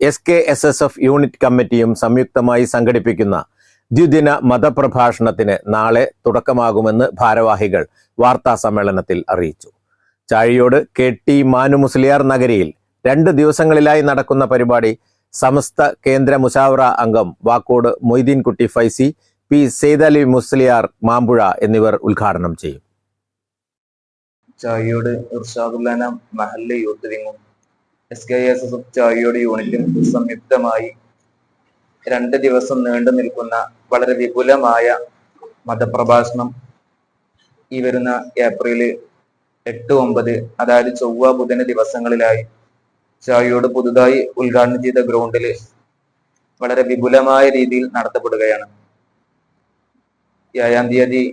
S K S S F unit കമ്മിറ്റിയും സംയുക്തമായി സംഘടിപ്പിക്കുന്ന ദ്വിദിന മതപ്രഭാഷണത്തിന് നാളെ തുടക്കമാകുമെന്ന് ഭാരവാഹികൾ വാർത്താ സമ്മേളനത്തിൽ അറിയിച്ചു. ചാഴിയോട് കെ ടി മാനു മുസ്ലിയാർ നഗരിയിൽ രണ്ട് ദിവസങ്ങളിലായി നടക്കുന്ന പരിപാടി സമസ്ത കേന്ദ്ര മുഷാവറ അംഗം വാക്കോട് മൊയ്തീൻകുട്ടി ഫൈസി പി സെയ്ദലി മുസ്ലിയാർ മാമ്പുഴ എന്നിവർ ഉദ്ഘാടനം ചെയ്യും. ചായോട് ഇർഷാദുല്ലാന മഹല്ല യൂത്ത് വിങ്ങും എസ് കെ എസ് എസ് ചായയുടെ യൂണിറ്റും സംയുക്തമായി രണ്ട് ദിവസം നീണ്ടു നിൽക്കുന്ന വളരെ വിപുലമായ മതപ്രഭാഷണം ഈ വരുന്ന ഏപ്രിൽ എട്ട് ഒമ്പത് അതായത് ചൊവ്വ ബുധന ദിവസങ്ങളിലായി ചായയോട് പുതുതായി ഉദ്ഘാടനം ചെയ്ത ഗ്രൗണ്ടിൽ വളരെ വിപുലമായ രീതിയിൽ നടത്തപ്പെടുകയാണ്. ഏഴാം തീയതി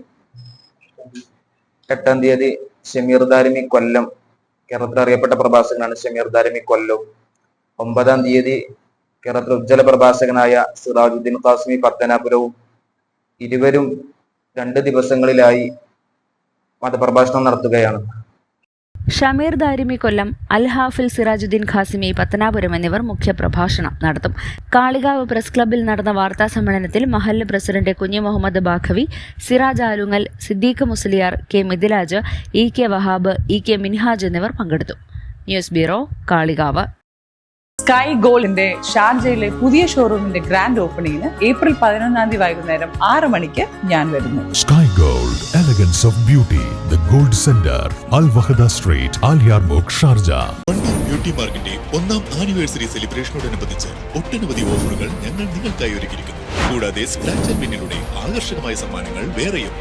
എട്ടാം തീയതി ഷമീർ ദാരിമി കൊല്ലം കേരളത്തിൽ അറിയപ്പെട്ട പ്രഭാഷകനാണ് ഷമീർ ദാരിമി കൊല്ലം. ഒമ്പതാം തീയതി കേരളത്തിലെ ഉജ്ജ്വല പ്രഭാഷകനായ സിറാജുദ്ദീൻ ഖാസ്മി പത്തനാപുരവും ഇരുവരും രണ്ട് ദിവസങ്ങളിലായി മതപ്രഭാഷണം നടത്തുകയാണ്. ഷമീർ ദാരിമി കൊല്ലം അൽ ഹാഫിൽ സിറാജുദ്ദീൻ ഖാസിമി പത്തനാപുരം എന്നിവർ മുഖ്യപ്രഭാഷണം നടത്തും. കാളികാവ് പ്രസ് ക്ലബ്ബിൽ നടന്ന വാർത്താ സമ്മേളനത്തിൽ മഹല്ല് president Kunhu Muhammad Baqavi Siraj Alungal Siddique Musliyar K Mithilaj E K Wahab E K Minhaj എന്നിവർ പങ്കെടുത്തു. News bureau Kalikavu. സ്കൈ ഗോൾഡിന്റെ ഷാർജയിലെ പുതിയ ഷോറൂമിന്റെ ഗ്രാൻഡ് ഓപ്പണിംഗിന് ഏപ്രിൽ പതിനൊന്നാം തീയതി വൈകുന്നേരം ആറ് മണിക്ക് ഞാൻ വരുന്നു. Sky gold elegance of beauty the gold center Al Wahda street ആലിയാർമോക് Sharjah beauty മാർക്കിന്റെ ഒന്നാം ആനിവേഴ്സറി സെലിബ്രേഷനോടനുബന്ധിച്ച് ഒട്ടനവധി ഓഫറുകൾ ഞങ്ങൾ നിങ്ങൾക്കായി ഒരുക്കിയിരിക്കുന്നു. കൂടാതെ സ്ക്രാച്ച് ആൻഡ് വിന്നിലൂടെ ആകർഷകമായ സമ്മാനങ്ങൾ വേറെയും.